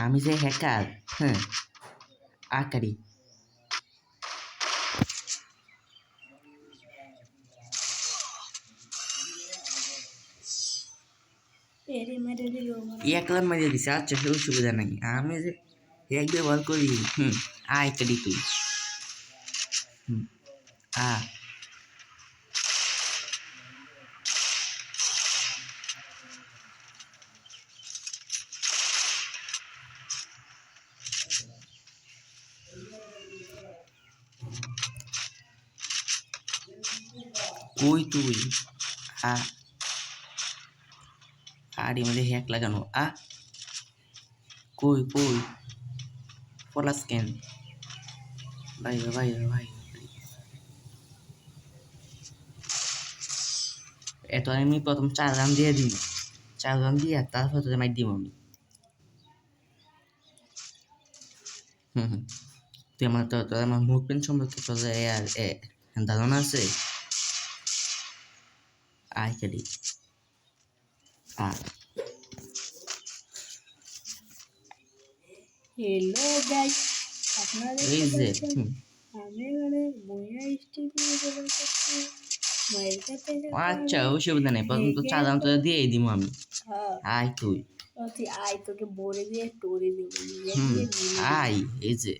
আমি যে হ্যাকার? হ্যাঁ। আকারি। এরে মেরে দিল একলা মারিয়ে দিছে আচ্ছা সে অসুবিধা নাই। আমি যে এক ব্যবহার করি, হুম আয় কারি তুই হুম, আ। কই তুই? আ, আর এর মধ্যে হ্যাক লাগানো। আ, কই কই? পলাশ কেন? ভাই ভাই ভাই এত আমি প্রথম চার রান দিয়ে দিই। চার রান দিয়ে তারপর তোদের মাইর দিব আমি। হুম হুম। তুই আমার, তোর আমার মুভমেন্ট সম্পর্কে তোদের ধারণা আছে? আয় খেলি আর হ্যালো গাইস আপনারা পাচ্ছেন হুম, আমি মানে বইয়া স্টিক নিয়ে চলে যাচ্ছি মায়ের কাছে যেতে আচ্ছা অসুবিধা নেই প্রথম তো চার রান তোদের দিয়েই দিব আমি। হ্যাঁ। আয় তুই। আয় তোকে বলে দিয়ে দিয়ে দেবো। আয় এই যে।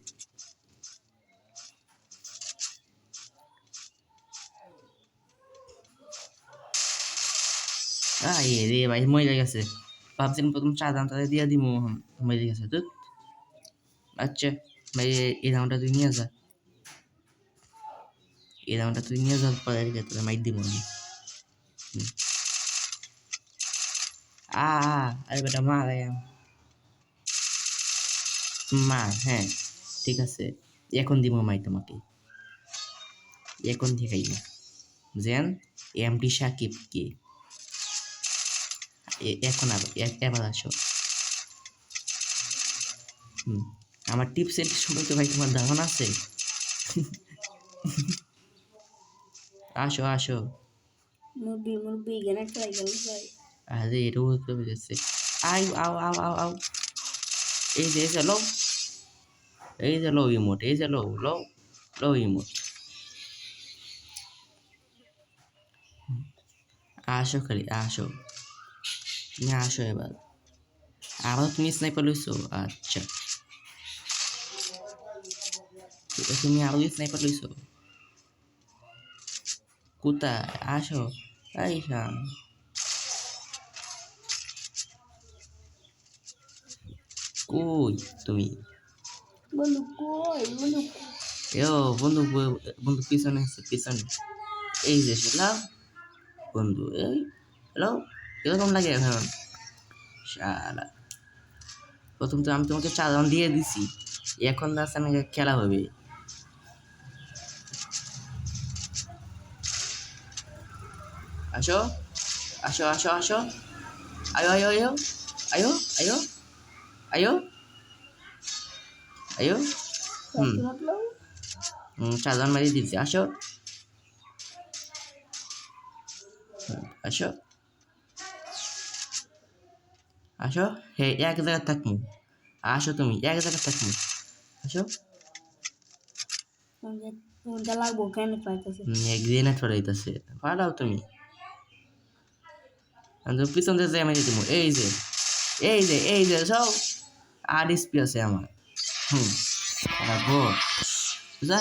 আয় রে ভাই মরে গেছে। ভাবছিলাম প্রথম চা দাম তাদের দিয়ে দিব মরে গেছে। তো আচ্ছা ভাই, এই দামটা তুই নিয়ে যা। এই দামটা তুই নিয়ে যাওয়ার পরে তোদের মাইক দিব আমি। আ আরে বেটা, মা রে। মা হ্যাঁ ঠিক আছে। এখন দিব মাই তোমাকে। এখন থেকেই না। জেন এমডি সাকিব কে? এ- এখন এবার আসো। হুম আমার টিপস এন্ড সম্পর্কে ভাই তোমার ধারণা আছে। আসো আসো। মুরবি মুরবি গেনা খেলাই গেল ভাই। আরে এটাও বুঝতে পেরেছে আই আও আও আও আও। এই যে এই যে লো এই যে লো ইমোট এই যে লো লো লো ইমোট। আসো খালি আসো। তুমি আসো এবার আবার তুমি স্নাইপার লইছো আচ্ছা। তুমি আরও স্নাইপার লইছো কোথায়? আসো। এই শান। কই তুমি? বন্ধু কই বন্ধু এও বন্ধু বন্ধু পিছনে আছে পিছনে। এই যে লাও বন্ধু এই হ্যালো? কীরকম লাগে এখন শালা। প্রথম তো আমি তোমাকে চার রাউন্ড দিয়ে দিছি। এখন আছে আমাকে খেলা হবে। আসো আসো আসো আসো। আয়ো আয়ো আয়ো আয়ো আয়ো আয়ো আয়ো। হুম। চারজন মারিয়ে দিয়েছি আসো। আসো। আসো হে এক জায়গায় থাকমু আসো তুমি এক জায়গায় থাকমু আসো। লাগবো কেন পাইতেছে? গ্রেনেড ফেলাইতেছে পালাও তুমি। পিছন দিয়ে যাই আমি দিব এই যে এই যে এই যে সব আর এসপি আছে আমার। হুম বুঝা